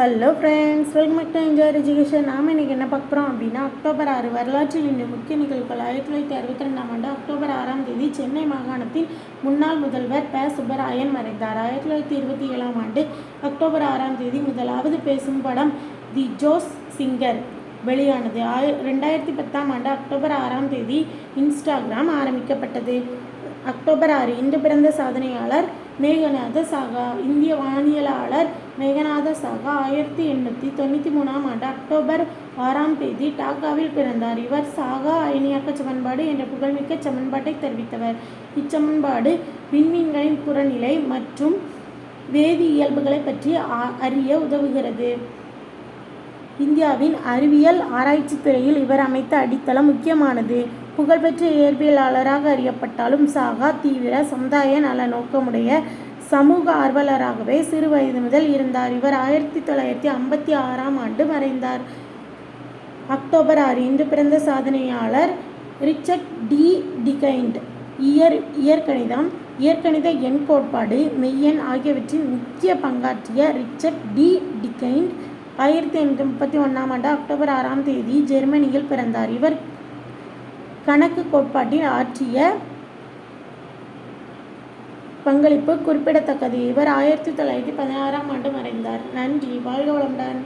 Hello friends welcome back to enjoy education நாம் இன்றைக்கி என்ன பார்க்க போகிறோம் அப்படின்னா அக்டோபர் ஆறு வரலாற்றில் இன்று முக்கிய நிகழ்வுகள். ஆயிரத்தி தொள்ளாயிரத்தி அறுபத்தி ரெண்டாம் ஆண்டு அக்டோபர் ஆறாம் தேதி சென்னை மாகாணத்தின் முன்னாள் முதல்வர் ப. சுப்பராயன் மறைந்தார். ஆயிரத்தி தொள்ளாயிரத்தி இருபத்தி ஏழாம் ஆண்டு அக்டோபர் ஆறாம் தேதி முதலாவது பேசும் படம் தி ஜோஸ் சிங்கர் வெளியானது. ஆய ரெண்டாயிரத்தி பத்தாம் ஆண்டு அக்டோபர் ஆறாம் தேதி இன்ஸ்டாகிராம் ஆரம்பிக்கப்பட்டது. அக்டோபர் ஆறு இன்று பிறந்த சாதனையாளர் மேகநாத சாகா இந்திய வானியலாளர் மேகநாத சாகா ஆயிரத்தி எண்ணூற்றி தொண்ணூற்றி மூணாம் ஆண்டு அக்டோபர் ஆறாம் தேதி டாக்காவில் பிறந்தார். இவர் சாகா அயனியாக்க சமன்பாடு என்ற புகழ்மிக்க சமன்பாட்டை தெரிவித்தவர். இச்சமன்பாடு விண்மீன்களின் புறநிலை மற்றும் வேதி இயல்புகளை பற்றி அறிய உதவுகிறது. இந்தியாவின் அறிவியல் ஆராய்ச்சி துறையில் இவர் அமைத்த அடித்தளம் முக்கியமானது. புகழ்பெற்ற இயற்பியலாளராக அறியப்பட்டாலும் சாகா தீவிர சமுதாய நல நோக்கமுடைய சமூக ஆர்வலராகவே சிறு வயது முதல் இருந்தார். இவர் ஆயிரத்தி தொள்ளாயிரத்தி ஐம்பத்தி ஆறாம் ஆண்டு மறைந்தார். அக்டோபர் ஆறு இன்று பிறந்த சாதனையாளர் ரிச்சர்ட் டி. டிகைண்ட். இயற் இயற்கணிதம் இயற்கணித எண் கோட்பாடு மெய்யெண் ஆகியவற்றின் முக்கிய பங்காற்றிய ரிச்சர்ட் டி. டிகைண்ட் ஆயிரத்தி எண்ணூற்றி முப்பத்தி ஒன்றாம் ஆண்டு அக்டோபர் ஆறாம் தேதி ஜெர்மனியில் பிறந்தார். இவர் கணக்கு கோட்பாட்டில் ஆற்றிய பங்களிப்பு குறிப்பிடத்தக்கது. இவர் ஆயிரத்தி தொள்ளாயிரத்தி பதினாறாம் ஆண்டு மறைந்தார். நன்றி. வாழ்க வளமுடன்.